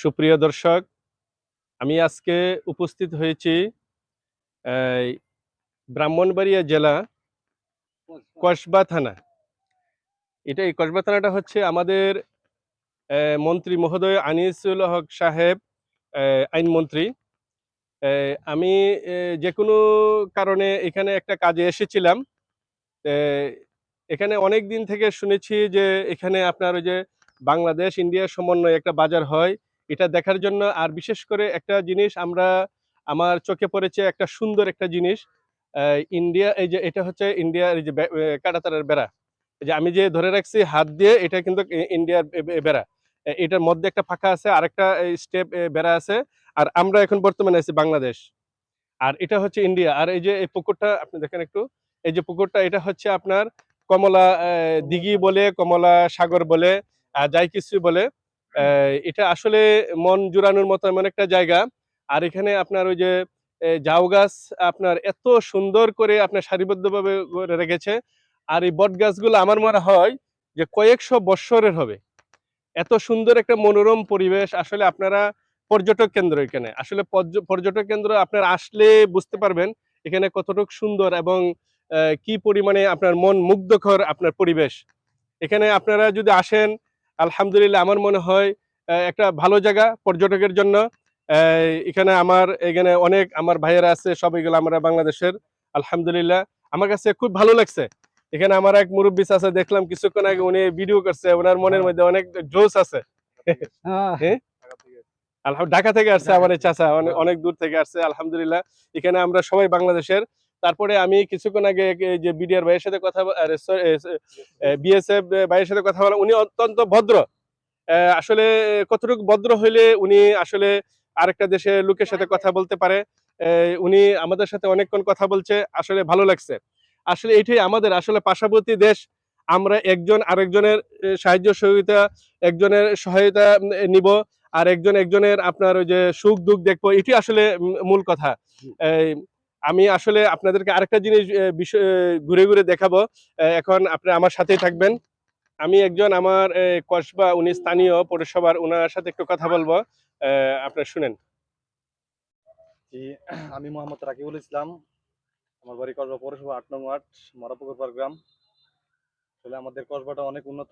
সুপ্রিয় দর্শক, আমি আজকে উপস্থিত হয়েছি ব্রাহ্মণবাড়িয়া জেলা কসবা থানা। এটা এই কসবা থানাটা হচ্ছে আমাদের মন্ত্রী মহোদয় আনিসুল হক সাহেব আইনমন্ত্রী। আমি যে কোনো কারণে এখানে একটা কাজে এসেছিলাম। এখানে অনেক দিন থেকে শুনেছি যে এখানে আপনার ওই যে বাংলাদেশ ইন্ডিয়ার সমন্বয়ে একটা বাজার হয়। এটা দেখার জন্য, আর বিশেষ করে একটা জিনিস আমরা, আমার চোখে পড়েছে একটা সুন্দর একটা জিনিস ইন্ডিয়া, এই যে এটা হচ্ছে ইন্ডিয়ার এই যে কাঁটাতারের বেড়া। যে আমি যে ধরে রাখছি হাত দিয়ে, এটা কিন্তু ইন্ডিয়ার বেড়া। এটার মধ্যে একটা ফাঁকা আছে, আরেকটা স্টেপ বেড়া আছে, আর আমরা এখন বর্তমানে আছি বাংলাদেশ। আর এটা হচ্ছে ইন্ডিয়া। আর এই যে, এই পুকুরটা, আপনি দেখেন একটু, এই যে পুকুরটা, এটা হচ্ছে আপনার কমলা দিঘি বলে, কমলা সাগর বলে যাই কিছু বলে এটা আসলে মন জুড়ানোর মতো এমন একটা জায়গা। আর এখানে আপনার ওই যে জাউ গাছ আপনার এত সুন্দর করে আপনার সারিবদ্ধভাবে রেখেছে। আর এই বট গাছগুলো আমার মনে হয় যে কয়েকশো বৎসরের হবে। এত সুন্দর একটা মনোরম পরিবেশ আসলে আপনারা পর্যটক কেন্দ্র এখানে। আসলে পর্য- পর্যটক কেন্দ্র আপনারা আসলে বুঝতে পারবেন এখানে কতটুকু সুন্দর এবং কি পরিমাণে আপনার মন মুগ্ধকর আপনার পরিবেশ। এখানে আপনারা যদি আসেন আলহামদুলিল্লাহ আমার মনে হয় একটা ভালো জায়গা পর্যটকের জন্য। এখানে আমার এখানে অনেক আমার ভাইয়েরা আছে সব এগুলো আমরা বাংলাদেশের আলহামদুলিল্লাহ। আমার কাছে খুব ভালো লাগছে। এখানে আমার এক মুরব্বী আছে দেখলাম কিছুক্ষণ আগে উনি ভিডিও করছে ওনার মনের মধ্যে অনেক জোশ আছে। আলহাম- ঢাকা থেকে আসছে আমার এই চাচা অনেক অনেক দূর থেকে আসছে আলহামদুলিল্লাহ। এখানে আমরা সবাই বাংলাদেশের তারপরে আমি কিছুক্ষণ আগে যে বিডিআর ভাইয়ের সাথে কথা বিএসএফ ভাইয়ের সাথে কথা বলা উনি অত্যন্ত ভদ্র। আসলে কতটুকু ভদ্র হইলে উনি আসলে আরেকটা দেশের লোকের সাথে কথা বলতে পারে। উনি আমাদের সাথে অনেকক্ষণ কথা বলছে আসলে ভালো লাগছে। আসলে এটাই আমাদের আসলে পার্শ্ববর্তী দেশ। আমরা একজন আরেকজনের সাহায্য সহযোগিতা একজনের সহায়তা নিব আর একজন একজনের আপনার ওই যে সুখ দুঃখ দেখব এটি আসলে মূল কথা। আমি আসলে আপনাদেরকে আরেকটা জিনিস বিষয় ঘুরে ঘুরে দেখাবো। এখন আপনি আমার সাথেই থাকবেন। আমি একজন আমার কসবা, উনি স্থানীয় পৌরসভার ওনার সাথে একটু কথা বলব। আপনারা শুনেন। আমি মোহাম্মদ রাকিবুল ইসলাম। আমার বাড়ি কসবা পৌরসভা আট নং ওয়ার্ড, মরাপুকুরপাড় গ্রাম। আসলে আমাদের কসবাটা অনেক উন্নত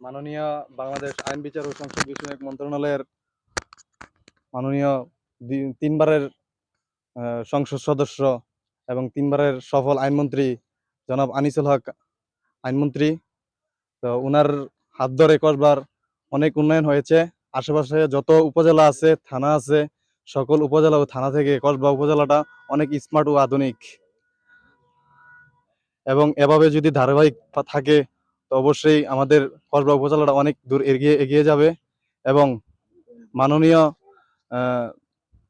মাননীয় বাংলাদেশ আইন বিচার ও সংসদ বিষয়ক মন্ত্রণালয়ের মাননীয় তিনবারের সংসদ সদস্য এবং তিনবারের সফল আইনমন্ত্রী জনাব আনিসুল হক আইনমন্ত্রী। তো ওনার হাত ধরে কসবার অনেক উন্নয়ন হয়েছে। আশেপাশে যত উপজেলা আছে, থানা আছে, সকল উপজেলা ও থানা থেকে কসবা উপজেলাটা অনেক স্মার্ট ও আধুনিক। এবং এভাবে যদি ধারাবাহিক থাকে, তো অবশ্যই আমাদের কসবা উপজেলাটা অনেক দূর এগিয়ে এগিয়ে যাবে। এবং মাননীয়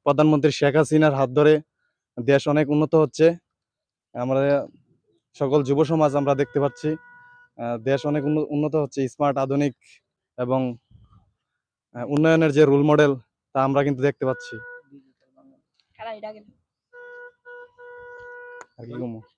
প্রধানমন্ত্রী শেখ হাসিনার হাত ধরে দেশ অনেক উন্নত হচ্ছে। আমরা সকল যুব সমাজ আমরা দেখতে পাচ্ছি দেশ অনেক উন্ন- উন্নত হচ্ছে। স্মার্ট আধুনিক এবং উন্নয়নের যে রোল মডেল তা আমরা কিন্তু দেখতে পাচ্ছি। আর কি?